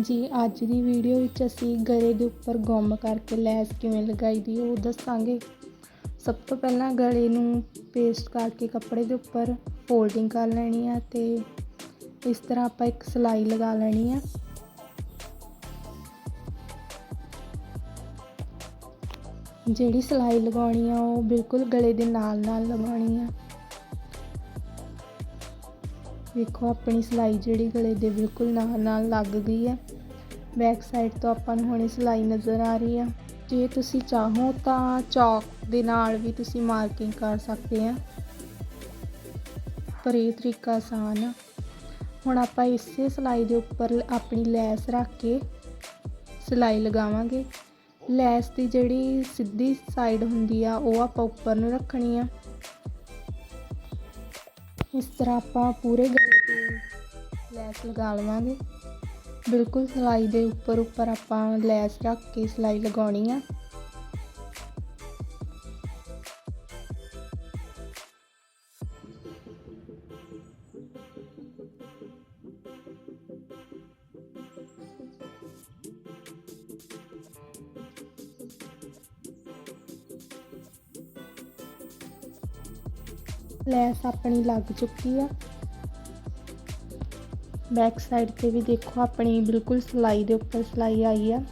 ਹਾਂਜੀ, ਅੱਜ ਦੀ ਵੀਡੀਓ ਵਿੱਚ ਅਸੀਂ ਗਲੇ ਦੇ ਉੱਪਰ ਗੁੰਮ ਕਰਕੇ ਲੈਸ ਕਿਵੇਂ ਲਗਾਈ ਦੀ ਉਹ ਦੱਸਾਂਗੇ। ਸਭ ਤੋਂ ਪਹਿਲਾਂ ਗਲੇ ਨੂੰ ਪੇਸਟ ਕਰਕੇ ਕੱਪੜੇ ਦੇ ਉੱਪਰ ਫੋਲਡਿੰਗ ਕਰ ਲੈਣੀ ਆ ਤੇ ਇਸ ਤਰ੍ਹਾਂ ਆਪਾਂ ਇੱਕ ਸਲਾਈ ਲਗਾ ਲੈਣੀ ਆ। ਜਿਹੜੀ ਸਲਾਈ ਲਗਾਉਣੀ ਆ ਉਹ ਬਿਲਕੁਲ ਗਲੇ ਦੇ ਨਾਲ ਨਾਲ ਲਗਾਉਣੀ ਆ। ਵੇਖੋ, ਆਪਣੀ ਸਿਲਾਈ ਜਿਹੜੀ ਗਲੇ ਦੇ ਬਿਲਕੁਲ ਨਾਲ ਨਾਲ ਲੱਗ ਗਈ ਹੈ। ਬੈਕ ਸਾਈਡ ਤੋਂ ਆਪਾਂ ਨੂੰ ਹੁਣੇ ਸਿਲਾਈ ਨਜ਼ਰ ਆ ਰਹੀ ਆ। ਜੇ ਤੁਸੀਂ ਚਾਹੋ ਤਾਂ ਚੌਕ ਦੇ ਨਾਲ ਵੀ ਤੁਸੀਂ ਮਾਰਕਿੰਗ ਕਰ ਸਕਦੇ ਆ। ਪਰ ਇਹ ਤਰੀਕਾ ਆਸਾਨ ਆ। ਹੁਣ ਆਪਾਂ ਇਸੇ ਸਿਲਾਈ ਦੇ ਉੱਪਰ ਆਪਣੀ ਲੈਸ ਰੱਖ ਕੇ ਸਿਲਾਈ ਲਗਾਵਾਂਗੇ। ਲੈਸ ਦੀ ਜਿਹੜੀ ਸਿੱਧੀ ਸਾਈਡ ਹੁੰਦੀ ਆ, ਉਹ ਆਪਾਂ ਉੱਪਰ ਨੂੰ ਰੱਖਣੀ ਆ। ਇਸ ਤਰ੍ਹਾਂ ਆਪਾਂ ਪੂਰੇ ਗਲੇ ਤੇ ਲੈਸ ਲਗਾ ਲਵਾਂਗੇ। ਬਿਲਕੁਲ ਸਿਲਾਈ ਦੇ ਉੱਪਰ ਉੱਪਰ ਆਪਾਂ ਲੈਸ ਰੱਖ ਕੇ ਸਿਲਾਈ ਲਗਾਉਣੀ ਆ। ਲੈਸ ਆਪਣੀ ਲੱਗ ਚੁੱਕੀ ਆ। ਬੈਕ ਸਾਈਡ ਤੇ ਵੀ ਦੇਖੋ ਆਪਣੀ ਬਿਲਕੁਲ ਸਲਾਈ ਦੇ ਉੱਪਰ ਸਲਾਈ ਆਈ ਆ।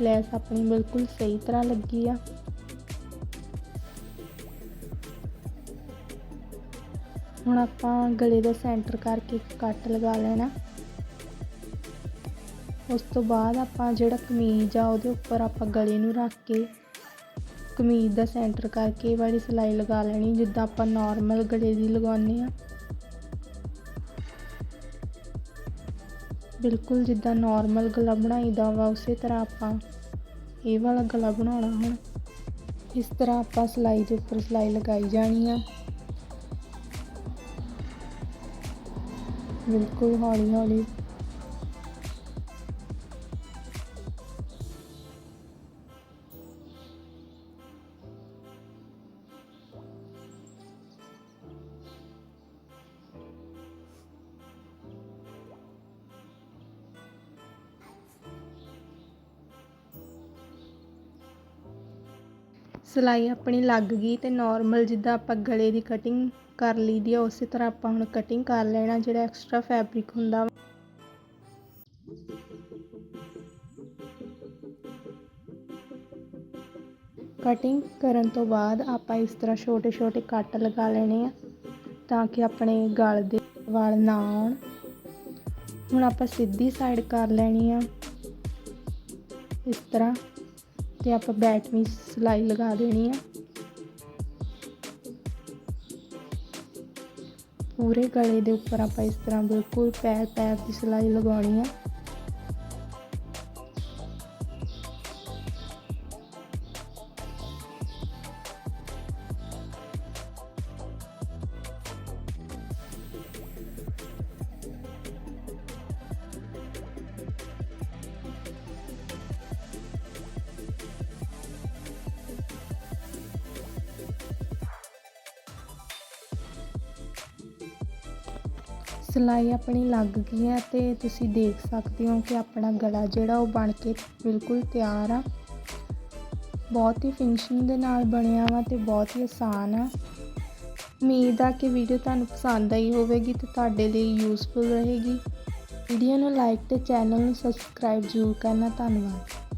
ਲੈਸ ਆਪਣੀ ਬਿਲਕੁਲ ਸਹੀ ਤਰ੍ਹਾਂ ਲੱਗੀ ਆ। ਹੁਣ ਆਪਾਂ ਗਲੇ ਦਾ ਸੈਂਟਰ ਕਰਕੇ ਕੱਟ ਲਗਾ ਲੈਣਾ। ਉਸ ਤੋਂ ਬਾਅਦ ਆਪਾਂ ਜਿਹੜਾ ਕਮੀਜ਼ ਆ ਉਹਦੇ ਉੱਪਰ ਆਪਾਂ ਗਲੇ ਨੂੰ ਰੱਖ ਕੇ ਕਮੀਜ਼ ਦਾ ਸੈਂਟਰ ਕਰਕੇ ਇਹ ਵਾਲੀ ਸਿਲਾਈ ਲਗਾ ਲੈਣੀ, ਜਿੱਦਾਂ ਆਪਾਂ ਨਾਰਮਲ ਗਲੇ ਦੀ ਲਗਾਉਂਦੇ ਆ ਬਿਲਕੁਲ ਜਿੱਦਾਂ ਨਾਰਮਲ ਗਲਾ ਬਣਾਈਦਾ ਵਾ, ਉਸੇ ਤਰ੍ਹਾਂ ਆਪਾਂ ਇਹ ਵਾਲਾ ਗਲਾ ਬਣਾਉਣਾ ਹੁਣ। ਇਸ ਤਰ੍ਹਾਂ ਆਪਾਂ ਸਲਾਈ ਦੇ ਉੱਪਰ ਸਲਾਈ ਲਗਾਈ ਜਾਣੀ ਆ। ਬਿਲਕੁਲ ਹੌਲੀ ਹੌਲੀ ਸਿਲਾਈ ਆਪਣੀ ਲੱਗ ਗਈ ਅਤੇ ਨੋਰਮਲ ਜਿੱਦਾਂ ਆਪਾਂ ਗਲੇ ਦੀ ਕਟਿੰਗ ਕਰ ਲਈਦੀ ਆ, ਉਸੇ ਤਰ੍ਹਾਂ ਆਪਾਂ ਹੁਣ ਕਟਿੰਗ ਕਰ ਲੈਣਾ, ਜਿਹੜਾ ਐਕਸਟਰਾ ਫੈਬਰਿਕ ਹੁੰਦਾ ਵਾ। ਕਟਿੰਗ ਕਰਨ ਤੋਂ ਬਾਅਦ ਆਪਾਂ ਇਸ ਤਰ੍ਹਾਂ ਛੋਟੇ ਛੋਟੇ ਕੱਟ ਲਗਾ ਲੈਣੇ ਆ, ਤਾਂ ਕਿ ਆਪਣੇ ਗਲ ਦੇ ਵਾਲ ਨਾ ਆਉਣ। ਹੁਣ ਆਪਾਂ ਸਿੱਧੀ ਸਾਈਡ ਕਰ ਲੈਣੀ ਆ। ਇਸ ਤਰ੍ਹਾਂ ਤੇ ਆਪਾਂ ਬੈਟਵੀਂ ਸਲਾਈ ਲਗਾ ਦੇਣੀ ਆ। ਪੂਰੇ ਗਲੇ ਦੇ ਉੱਪਰ ਆਪਾਂ ਇਸ ਤਰ੍ਹਾਂ ਬਿਲਕੁਲ ਪੈਰ ਪੈਰ ਦੀ ਸਲਾਈ ਲਗਾਉਣੀ ਆ। ਸਿਲਾਈ ਆਪਣੀ ਲੱਗ ਗਈ ਹੈ ਅਤੇ ਤੁਸੀਂ ਦੇਖ ਸਕਦੇ ਹੋ ਕਿ ਆਪਣਾ ਗਲਾ ਜਿਹੜਾ ਉਹ ਬਣ ਕੇ ਬਿਲਕੁਲ ਤਿਆਰ ਆ। ਬਹੁਤ ਹੀ ਫਿਨਿਸ਼ਿੰਗ ਦੇ ਨਾਲ ਬਣਿਆ ਵਾ ਤੇ ਬਹੁਤ ਹੀ ਆਸਾਨ ਆ। ਉਮੀਦ ਆ ਕਿ ਵੀਡੀਓ ਤੁਹਾਨੂੰ ਪਸੰਦ ਆਈ ਹੋਵੇਗੀ ਤੇ ਤੁਹਾਡੇ ਲਈ ਯੂਸਫੁਲ ਰਹੇਗੀ। ਵੀਡੀਓ ਨੂੰ ਲਾਈਕ ਤੇ ਚੈਨਲ ਨੂੰ ਸਬਸਕ੍ਰਾਈਬ ਜ਼ਰੂਰ ਕਰਨਾ। ਧੰਨਵਾਦ।